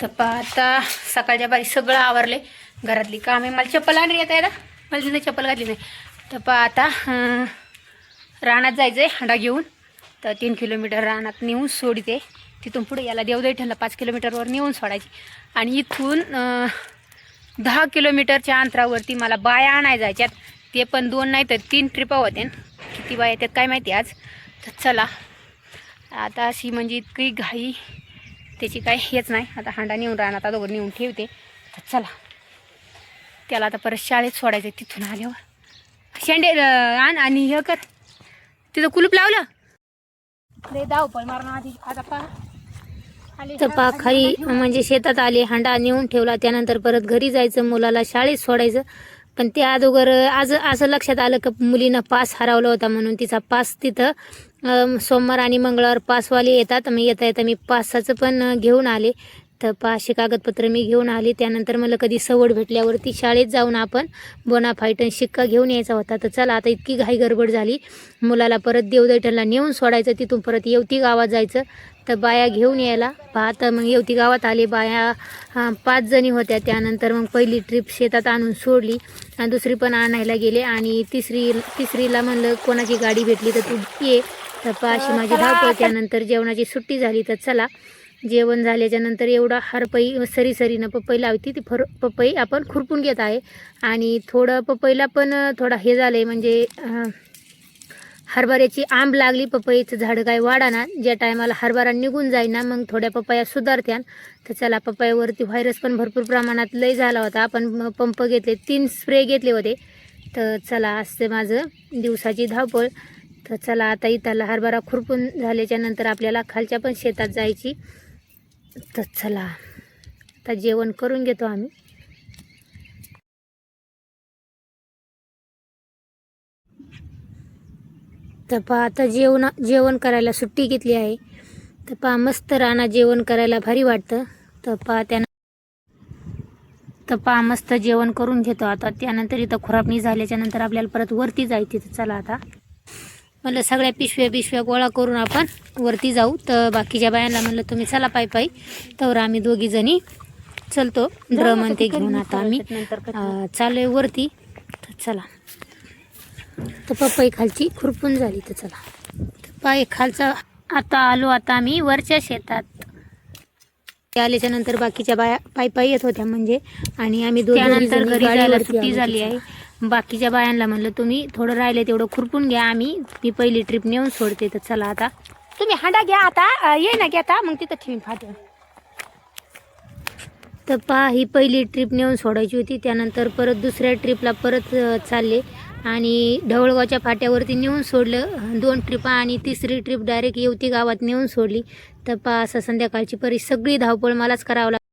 तर पा आता सकाळच्या बारी सगळं आवरले. घरातली कामे. मला चप्पल आणली येत आहे ना मला नाही चप्पल घातली नाही. तर पा आता रानात जायचं आहे हंडा घेऊन. तर तीन किलोमीटर रानात नेऊन सोडते. तिथून पुढे याला देवदैठणला पाच किलोमीटरवर नेऊन सोडायची. आणि इथून दहा किलोमीटरच्या अंतरावरती मला बाया आणाय जायच्यात. ते पण दोन नाही तर तीन ट्रिपा होते. किती बाया येतात काय माहिती आज? तर चला. आता अशी म्हणजे इतकी घाई. त्याची काय हेच नाही. आता हांडा नेऊन राहणार आता दोघं नेऊन ठेवते. तर चला. त्याला आता परत शाळेत सोडायचं तिथून आल्यावर. शेंडे आण आणि हे कर. तिथं कुलूप लावलं. लय धावपळ मारणं आधी. आता पा तर पा खाली म्हणजे शेतात आले हांडा नेऊन ठेवला. त्यानंतर परत घरी जायचं मुलाला शाळेत सोडायचं. पण त्या अगोदर आज असं लक्षात आलं की मुलीनं पास हरवला होता म्हणून तिचा पास तिथं सोमवार आणि मंगळवार पासवाले येतात. मग येता येता मी पासाचं पण घेऊन आले. तर पाचशे कागदपत्र मी घेऊन आले. त्यानंतर मला कधी सवड भेटल्यावरती शाळेत जाऊन आपण बोनाफाईट शिक्का घेऊन यायचा होता. तर चला आता इतकी घाई गडबड झाली. मुलाला परत देवदैठणला नेऊन सोडायचं. तिथून परत येवती गावात जायचं. तर बाया घेऊन यायला. पाहत मग येवती गावात आले. बाया पाच जणी होत्या. त्यानंतर मग पहिली ट्रिप शेतात आणून सोडली. आणि दुसरी पण आणायला गेले. आणि तिसरी तिसरीला म्हणलं कोणाची गाडी भेटली तर तू ये. तर पाशी माझी धावपळ. त्यानंतर जेवणाची सुट्टी झाली. तर चला. जेवण झाल्याच्यानंतर एवढा हरपई सरी सरीनं पपई लावती ती फर पपई आपण खुरपून घेत आहे. आणि थोडं पपईला पण थोडा हे झालं आहे म्हणजे हरभऱ्याची आंब लागली पपईचं झाड काय वाढाना ज्या टायमाला हरभरा निघून जाईना मग थोड्या पपया सुधारत्यान. तर चला पपयावरती व्हायरस पण भरपूर प्रमाणात लय झाला होता. आपण पंप घेतले तीन स्प्रे घेतले होते. तर चला असते माझं दिवसाची धावपळ. तर चला आता इथला हरभरा खुरपून झाल्याच्यानंतर आपल्याला खालच्या पण शेतात जायची. तर चला आता जेवण करून घेतो आम्ही. तर पहा आता जेवण जेवण करायला सुट्टी घेतली आहे. तर पहा मस्त राणा जेवण करायला भारी वाटतं. तर पहा त्यानं तर पहा मस्त जेवण करून घेतो आता. त्यानंतर इथं खुरापणी झाल्याच्यानंतर आपल्याला परत वरती जायची तर चला आता. म्हणलं सगळ्या पिशव्या पिशव्या गोळा करून आपण वरती जाऊ. तर बाकीच्या बायांना म्हणलं तुम्ही चला पायी पायी. तर आम्ही दोघी जणी चलतो. ड्रम आणि ते घेऊन आता आम्ही. चालू आहे वरती. तर चला. तर पपई खालची खुरपून झाली तर चला. पाय खालचा आता आलो आता आम्ही वरच्या शेतात. आल्याच्यानंतर बाकीच्या बाया पायी पायी येत होत्या म्हणजे. आणि आम्ही जणी घरी जायला सुट्टी झाली आहे. बाकीच्या बायांना म्हणलं तुम्ही थोडं राहिले तेवढं खुरपून घ्या आम्ही. मी पहिली ट्रिप नेऊन सोडते तर चला आता. तुम्ही हांडा घ्या आता. ये ना घ्या आता. मग तिथं ठेवीन फाट्या तर पहा ही पहिली ट्रिप नेऊन सोडायची होती. त्यानंतर परत दुसऱ्या ट्रिपला परत चालले. आणि ढवळगावच्या फाट्यावरती नेऊन सोडलं. दोन ट्रिपा आणि तिसरी ट्रिप डायरेक्ट येवती गावात नेऊन सोडली. तर पहा असं संध्याकाळची परी सगळी धावपळ मलाच करावं लागली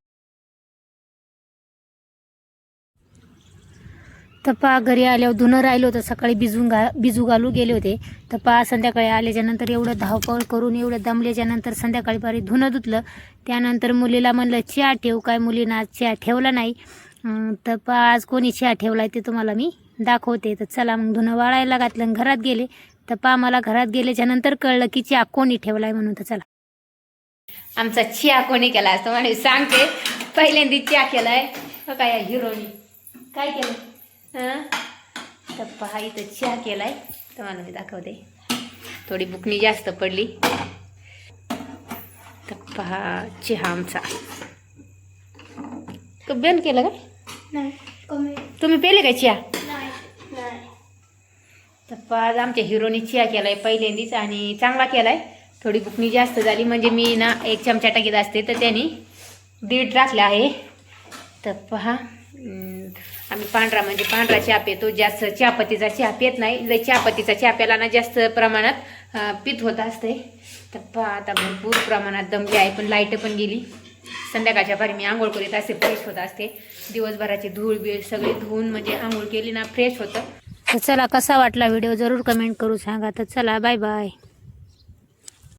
तर पहा घरी आल्यावर धुणं राहिलं होतं. सकाळी भिजून घा भिजू घालू गेले होते. तर पहा संध्याकाळी आल्याच्यानंतर एवढं धावपळ करून एवढं दमल्याच्यानंतर संध्याकाळी पारी धुणं धुतलं. त्यानंतर मुलीला म्हणलं चहा ठेव. काय मुलीनं आज चहा ठेवला नाही. अं, तर पहा आज कोणी चहा ठेवलाय ते तुम्हाला मी दाखवते. तर चला मग धुणं वाळायला घातलं घरात गेले. तर पहा मला घरात गेल्याच्यानंतर कळलं की चहा कोणी ठेवलाय म्हणून. तर चला. आमचा चिया कोणी केला? असतो सांगते. पहिल्यांदा चिया केलाय. काय हिरोनी काय केलं? हं? तर पहा इथं चिया केलाय. तुम्हाला मी दाखवते. थोडी बुकणी जास्त पडली. तर पहा चहा आमचा. बेन केलं काय तुम्ही पेले काय चिया तर पहा आज आमच्या हिरोनी चिया केलाय पहिल्यांदीच आणि चांगला केलाय. थोडी बुकणी जास्त झाली. म्हणजे मी ना एक चमचा टाकीत असते तर त्यांनी दीड टाकला आहे. तर पहा आम्ही पांढरा म्हणजे पांढरा चहा पितो जास्त चहापत्तीचा चहा पित नाही. लय चहापत्तीचा चहा प्याला ना जास्त प्रमाणात पीत पित होत असते. तर पहा आता भरपूर प्रमाणात दमली आहे पण लाइट पण गेली. संध्याकाळच्या भारी मी आंघोळ करीत असते फ्रेश होत असते. दिवसभराची धूळ बीळ सगळी धुवून म्हणजे आंघोळ केली ना फ्रेश होतं. तर चला कसा वाटला व्हिडिओ जरूर कमेंट करू सांगा. तर चला बाय बाय